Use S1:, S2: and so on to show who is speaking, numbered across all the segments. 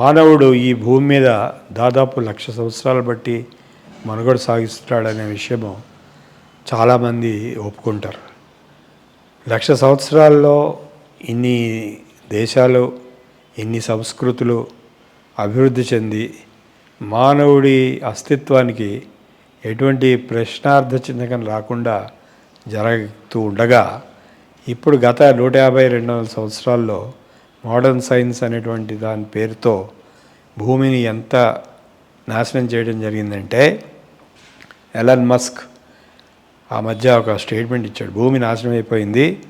S1: మానవుడు ఈ భూమి మీద దాదాపు లక్ష సంవత్సరాలు బట్టి మనుగడ సాగిస్తున్నాడనే విషయము చాలామంది ఒప్పుకుంటారు. లక్ష సంవత్సరాల్లో ఇన్ని దేశాలు ఇన్ని సంస్కృతులు అభివృద్ధి చెంది మానవుడి అస్తిత్వానికి ఎటువంటి ప్రశ్నార్థ చిహ్నం రాకుండా జరుగుతూ ఉండగా ఇప్పుడు గత నూట యాభై రెండు వందల సంవత్సరాల్లో మోడర్న్ సైన్స్ అనేటువంటి దాని పేరుతో భూమిని ఎంత నాశనం చేయడం జరిగిందంటే ఎలన్ మస్క్ ఆ మధ్య ఒక స్టేట్మెంట్ ఇచ్చాడు. భూమి నాశనం అయిపోయింది.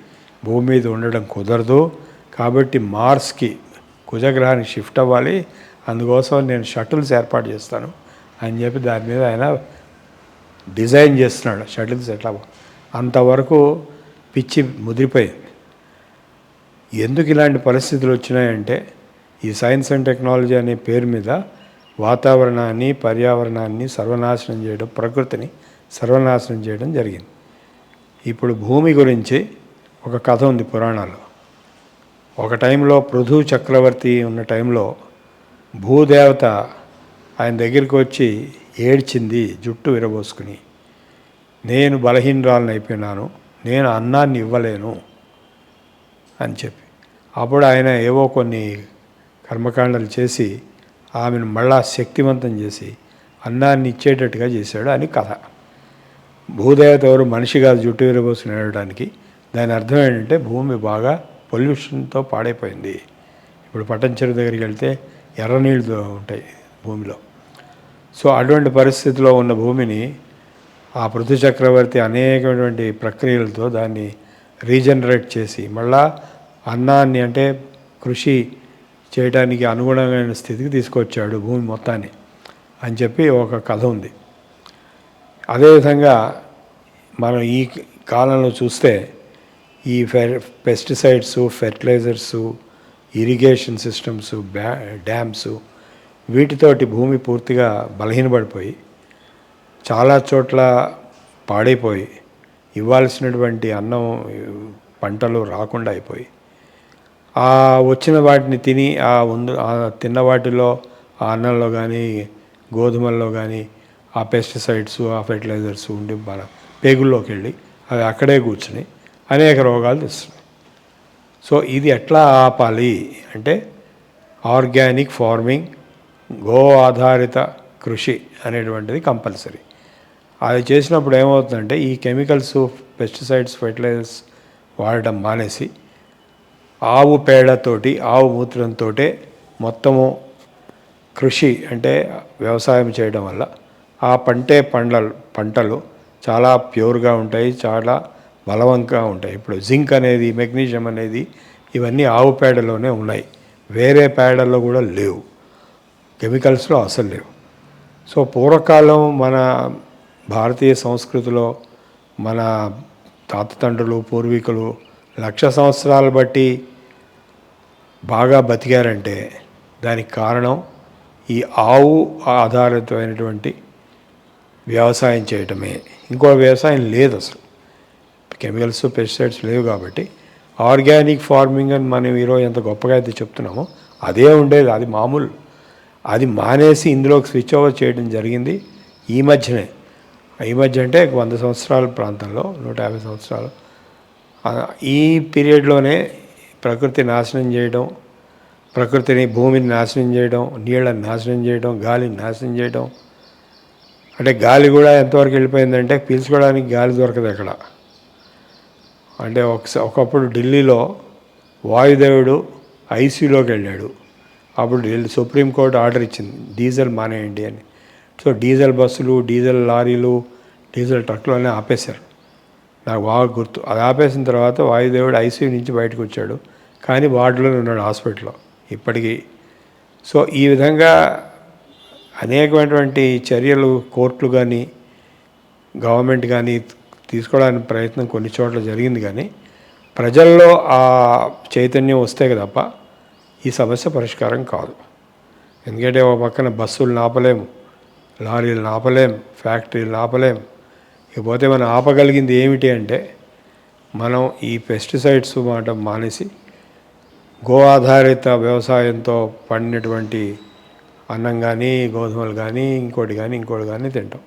S1: భూమి మీద ఉండడం కుదరదు. కాబట్టి మార్స్కి కుజగ్రహానికి షిఫ్ట్ అవ్వాలి. అందుకోసం నేను షటిల్స్ ఏర్పాటు చేస్తాను అని చెప్పి దాని మీద ఆయన డిజైన్ చేస్తున్నాడు. షటిల్స్ ఎట్లా? అంతవరకు పిచ్చి ముదిరిపోయింది. ఎందుకు ఇలాంటి పరిస్థితులు వచ్చినాయంటే ఈ సైన్స్ అండ్ టెక్నాలజీ అనే పేరు మీద వాతావరణాన్ని పర్యావరణాన్ని సర్వనాశనం చేయడం ప్రకృతిని సర్వనాశనం చేయడం జరిగింది. ఇప్పుడు భూమి గురించి ఒక కథ ఉంది పురాణాల్లో. ఒక టైంలో పృథు చక్రవర్తి ఉన్న టైంలో భూదేవత ఆయన దగ్గరికి వచ్చి ఏడ్చింది జుట్టు విరబోసుకుని నేను బలహీనరాలను అయిపోయినాను నేను అన్నాన్ని ఇవ్వలేను అని చెప్పి. అప్పుడు ఆయన ఏవో కొన్ని కర్మకాండలు చేసి ఆమెను మళ్ళా శక్తివంతం చేసి అన్నాన్ని ఇచ్చేటట్టుగా చేశాడు అని కథ. భూదేవత ఎవరు మనిషి కాదు జుట్టు విరబోసుకుని ఏడడానికి దాని అర్థం ఏంటంటే భూమి బాగా పొల్యూషన్తో పాడైపోయింది. ఇప్పుడు పట్టణ చెరువు దగ్గరికి వెళ్తే ఎర్ర నీళ్ళు ఉంటాయి భూమిలో. సో అటువంటి పరిస్థితిలో ఉన్న భూమిని ఆ పృథు చక్రవర్తి అనేకమైనటువంటి ప్రక్రియలతో దాన్ని రీజనరేట్ చేసి మళ్ళా అన్నాన్ని అంటే కృషి చేయడానికి అనుగుణమైన స్థితికి తీసుకొచ్చాడు భూమి మొత్తాన్ని అని చెప్పి ఒక కథ ఉంది. అదేవిధంగా మనం ఈ కాలంలో చూస్తే ఈ ఫెర్ పెస్టిసైడ్స్ ఫెర్టిలైజర్స్ ఇరిగేషన్ సిస్టమ్స్ బ్యా డ్యామ్స్ వీటితోటి భూమి పూర్తిగా బలహీనపడిపోయి చాలా చోట్ల పాడైపోయి ఇవ్వాల్సినటువంటి అన్నం పంటలు రాకుండా అయిపోయి ఆ వచ్చిన వాటిని తిని ఆ ఉండు ఆ తిన్న వాటిలో ఆ అన్నంలో కానీ గోధుమల్లో కానీ ఆ పెస్టిసైడ్స్ ఆ ఫెర్టిలైజర్స్ ఉండి మన పేగుల్లోకి వెళ్ళి అవి అక్కడే కూర్చుని అనేక రోగాలు తెస్తున్నాయి. సో ఇది ఎట్లా ఆపాలి అంటే ఆర్గానిక్ ఫార్మింగ్ గో ఆధారిత కృషి అనేటువంటిది కంపల్సరీ. అది చేసినప్పుడు ఏమవుతుందంటే ఈ కెమికల్స్ పెస్టిసైడ్స్ ఫెర్టిలైజర్స్ వాడటం మానేసి ఆవు పేడతోటి ఆవు మూత్రంతో మొత్తము కృషి అంటే వ్యవసాయం చేయడం వల్ల ఆ పంటే పండ్ల పంటలు చాలా ప్యూర్గా ఉంటాయి చాలా బలవంతంగా ఉంటాయి. ఇప్పుడు జింక్ అనేది మెగ్నీషియం అనేది ఇవన్నీ ఆవు పేడలోనే ఉన్నాయి. వేరే పేడల్లో కూడా లేవు. కెమికల్స్లో అసలు లేవు. సో పూర్వకాలం మన భారతీయ సంస్కృతిలో మన తాత తండ్రులు పూర్వీకులు లక్ష సంవత్సరాలు బట్టి బాగా బతికారంటే దానికి కారణం ఈ ఆవు ఆధారితమైనటువంటి వ్యవసాయం చేయటమే. ఇంకో వ్యవసాయం లేదు అసలు. కెమికల్స్ పెస్టిసైడ్స్ లేవు కాబట్టి ఆర్గానిక్ ఫార్మింగ్ అని మనం ఈరోజు ఎంత గొప్పగా అయితే చెప్తున్నామో అదే ఉండేది. అది మామూలు. అది మానేసి ఇందులోకి స్విచ్ ఓవర్ చేయడం జరిగింది ఈ మధ్యనే. ఈ మధ్య అంటే వంద సంవత్సరాల ప్రాంతంలో నూట యాభై సంవత్సరాలు. ఈ పీరియడ్లోనే ప్రకృతి నాశనం చేయడం ప్రకృతిని భూమిని నాశనం చేయడం నీళ్ళని నాశనం చేయడం గాలిని నాశనం చేయడం. అంటే గాలి కూడా ఎంతవరకు వెళ్ళిపోయిందంటే పీల్చుకోవడానికి గాలి దొరకదు అక్కడ. అంటే ఒకసారి ఒకప్పుడు ఢిల్లీలో వాయుదేవుడు ఐసీలోకి వెళ్ళాడు. అప్పుడు ఢిల్లీ సుప్రీంకోర్టు ఆర్డర్ ఇచ్చింది డీజిల్ మానేయండి అని. సో డీజిల్ బస్సులు డీజిల్ లారీలు డీజిల్ ట్రక్లోనే ఆపేశారు. నాకు బాగా గుర్తు. అది ఆపేసిన తర్వాత వాయుదేవుడు ఐసీయూ నుంచి బయటకు వచ్చాడు. కానీ వార్డులోనే ఉన్నాడు హాస్పిటల్లో ఇప్పటికీ. సో ఈ విధంగా అనేకమైనటువంటి చర్యలు కోర్టులు కానీ గవర్నమెంట్ కానీ తీసుకోవడానికి ప్రయత్నం కొన్ని చోట్ల జరిగింది కానీ ప్రజల్లో ఆ చైతన్యం వస్తే తప్ప ఈ సమస్య పరిష్కారం కాదు. ఎందుకంటే ఒక పక్కన బస్సులు నాపలేము లారీలు నాపలేం ఫ్యాక్టరీలు నాపలేం ఇకపోతే మనం ఆపగలిగింది ఏమిటి అంటే మనం ఈ పెస్టిసైడ్స్ మాట మానేసి గో ఆధారిత వ్యవసాయంతో పండినటువంటి అన్నం కానీ గోధుమలు కానీ ఇంకోటి కానీ ఇంకోటి కానీ తింటాం.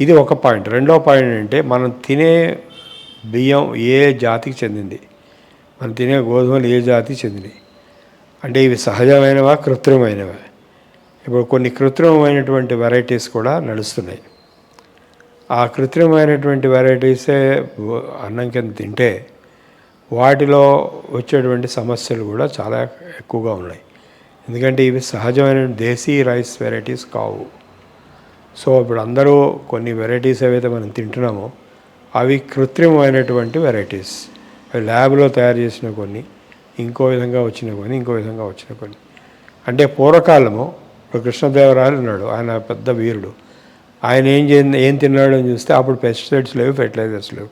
S1: ఇది ఒక పాయింట్. రెండో పాయింట్ అంటే మనం తినే బియ్యం ఏ జాతికి చెందింది? మనం తినే గోధుమలు ఏ జాతికి చెందినవి అంటే ఇవి సహజమైనవా కృత్రిమైనవా ఇప్పుడు కొన్ని కృత్రిమమైనటువంటి వెరైటీస్ కూడా నడుస్తున్నాయి. ఆ కృత్రిమమైనటువంటి వెరైటీసే అన్నం కింద తింటే వాటిలో వచ్చేటువంటి సమస్యలు కూడా చాలా ఎక్కువగా ఉన్నాయి. ఎందుకంటే ఇవి సహజమైన దేశీ రైస్ వెరైటీస్ కావు. సో ఇప్పుడు అందరూ కొన్ని వెరైటీస్ ఏవైతే మనం తింటున్నామో అవి కృత్రిమమైనటువంటి వెరైటీస్. అవి ల్యాబ్లో తయారు చేసిన కొన్ని ఇంకో విధంగా వచ్చిన కొన్ని ఇంకో విధంగా వచ్చిన కొన్ని. అంటే పూర్వకాలము ఇప్పుడు కృష్ణదేవరాయలు ఉన్నాడు. ఆయన పెద్ద వీరుడు. ఆయన ఏం చే ఏం తిన్నాడు చూస్తే అప్పుడు పెస్టిసైడ్స్ లేవు ఫెర్టిలైజర్స్ లేవు.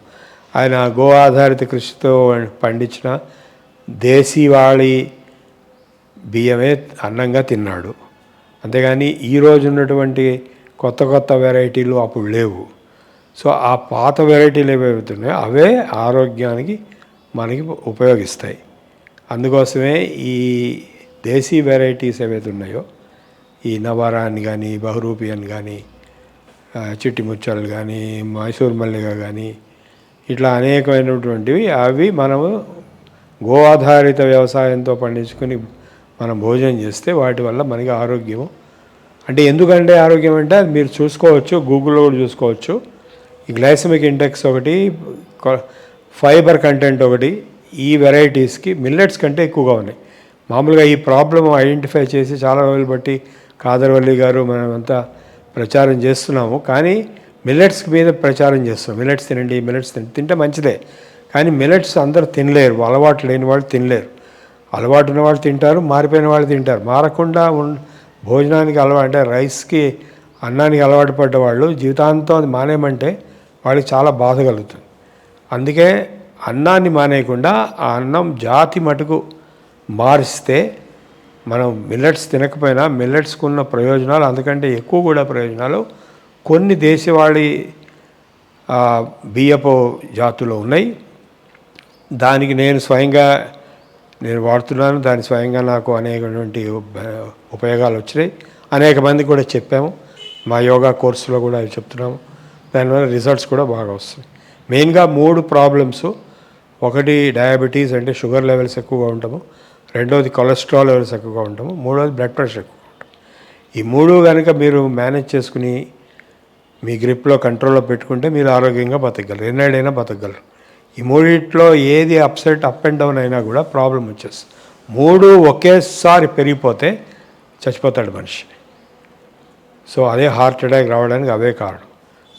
S1: ఆయన గో ఆధారిత కృషితో పండించిన దేశీవాళి బియ్యమే అన్నంగా తిన్నాడు. అంతేగాని ఈరోజు ఉన్నటువంటి కొత్త కొత్త వెరైటీలు అప్పుడు లేవు. సో ఆ పాత వెరైటీలు ఏవైతున్నాయో అవే ఆరోగ్యానికి మనకి ఉపయోగిస్తాయి. అందుకోసమే ఈ దేశీ వెరైటీస్ ఏవైతే ఉన్నాయో ఈ నవారా కానీ బహురూపియన్ కానీ చిట్టి ముత్యాలు కానీ మైసూర్ మల్లిగ కానీ ఇట్లా అనేకమైనటువంటివి అవి మనము గో ఆధారిత వ్యవసాయంతో పండించుకొని మనం భోజనం చేస్తే వాటి వల్ల మనకి ఆరోగ్యము. అంటే ఎందుకంటే ఆరోగ్యం అంటే అది మీరు చూసుకోవచ్చు గూగుల్లో కూడా చూసుకోవచ్చు. ఈ గ్లైసమిక్ ఇండెక్స్ ఒకటి ఫైబర్ కంటెంట్ ఒకటి ఈ వెరైటీస్కి మిల్లెట్స్ కంటే ఎక్కువగా ఉన్నాయి. మామూలుగా ఈ ప్రాబ్లం ఐడెంటిఫై చేసి చాలా రోజులు బట్టి కాదర్వల్లి గారు మనమంతా ప్రచారం చేస్తున్నాము. కానీ మిల్లెట్స్ మీద ప్రచారం చేస్తాం మిల్లెట్స్ తినండి మిల్లెట్స్ తినండి. తింటే మంచిదే. కానీ మిల్లెట్స్ అందరూ తినలేరు. అలవాటు లేని వాళ్ళు తినలేరు. అలవాటు ఉన్న వాళ్ళు తింటారు మారిపోయిన వాళ్ళు తింటారు. మారకుండా ఉన్ భోజనానికి అలవాటు అంటే రైస్కి అన్నానికి అలవాటు పడ్డ వాళ్ళు జీవితాంతం అది మానేయమంటే వాళ్ళకి చాలా బాధ కలుగుతుంది. అందుకే అన్నాన్ని మానేయకుండా ఆ అన్నం జాతి మటుకు మారిస్తే మనం మిల్లెట్స్ తినకపోయినా మిల్లెట్స్కు ఉన్న ప్రయోజనాలు అందుకంటే ఎక్కువ కూడా ప్రయోజనాలు కొన్ని దేశవాళీ బియ్యపు జాతులు ఉన్నాయి. దానికి నేను స్వయంగా నేను వాడుతున్నాను. దాని స్వయంగా నాకు అనేకటువంటి ఉపయోగాలు వచ్చినాయి. అనేక మంది కూడా చెప్పాము. మా యోగా కోర్సులో కూడా అవి చెప్తున్నాము. దానివల్ల రిజల్ట్స్ కూడా బాగా వస్తాయి. మెయిన్గా మూడు ప్రాబ్లమ్స్ ఒకటి డయాబెటీస్ అంటే షుగర్ లెవెల్స్ ఎక్కువగా ఉంటాము. రెండవది కొలెస్ట్రాల్ లెవెల్స్ ఎక్కువగా ఉంటాము. మూడవది బ్లడ్ ప్రెషర్ ఎక్కువ ఉంటాం. ఈ మూడు కనుక మీరు మేనేజ్ చేసుకుని మీ గ్రిప్లో కంట్రోల్లో పెట్టుకుంటే మీరు ఆరోగ్యంగా బతకగలరు. ఎన్నడైనా బతకగలరు. ఈ మూడిట్లో ఏది అప్సెట్ అప్ అండ్ డౌన్ అయినా కూడా ప్రాబ్లం వచ్చేస్తుంది. మూడు ఒకేసారి పెరిగిపోతే చచ్చిపోతాడు మనిషి. సో అదే హార్ట్ అటాక్ రావడానికి అవే కారణం.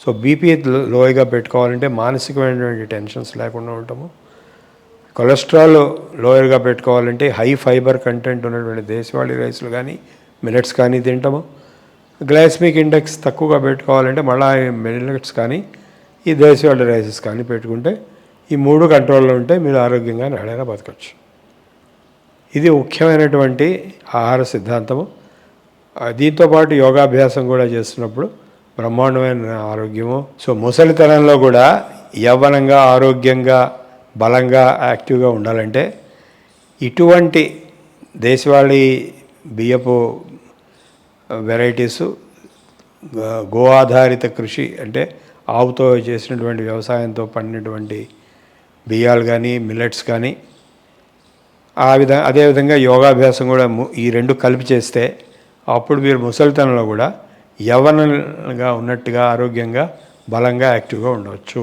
S1: సో బీపీ లోయగా పెట్టుకోవాలంటే మానసికమైనటువంటి టెన్షన్స్ లేకుండా ఉంటాము కొలెస్ట్రాల్ లోయర్గా పెట్టుకోవాలంటే హై ఫైబర్ కంటెంట్ ఉన్నటువంటి దేశవాళీ రైస్లు కానీ మిలెట్స్ కానీ తింటాము. గ్లైస్మిక్ ఇండెక్స్ తక్కువగా పెట్టుకోవాలంటే మళ్ళీ మిలెట్స్ కానీ ఈ దేశవాళీ రైసెస్ కానీ పెట్టుకుంటే ఈ మూడు కంట్రోల్లో ఉంటే మీరు ఆరోగ్యంగా నాడైనా బతకచ్చు ఇది ముఖ్యమైనటువంటి ఆహార సిద్ధాంతము. దీంతోపాటు యోగాభ్యాసం కూడా చేస్తున్నప్పుడు బ్రహ్మాండమైన ఆరోగ్యము. సో ముసలితనంలో కూడా యవ్వనంగా ఆరోగ్యంగా బలంగా యాక్టివ్గా ఉండాలంటే ఇటువంటి దేశవాళీ బియ్యపు వెరైటీస్ గో ఆధారిత కృషి అంటే ఆవుతో చేసినటువంటి వ్యవసాయంతో పండినటువంటి బియ్యాలు కానీ మిల్లెట్స్ కానీ ఆ విధంగా అదేవిధంగా యోగాభ్యాసం కూడా ఈ రెండు కలిపి చేస్తే అప్పుడు మీరు ముసలితనంలో కూడా యవనంగా ఉన్నట్టుగా ఆరోగ్యంగా బలంగా యాక్టివ్గా ఉండవచ్చు.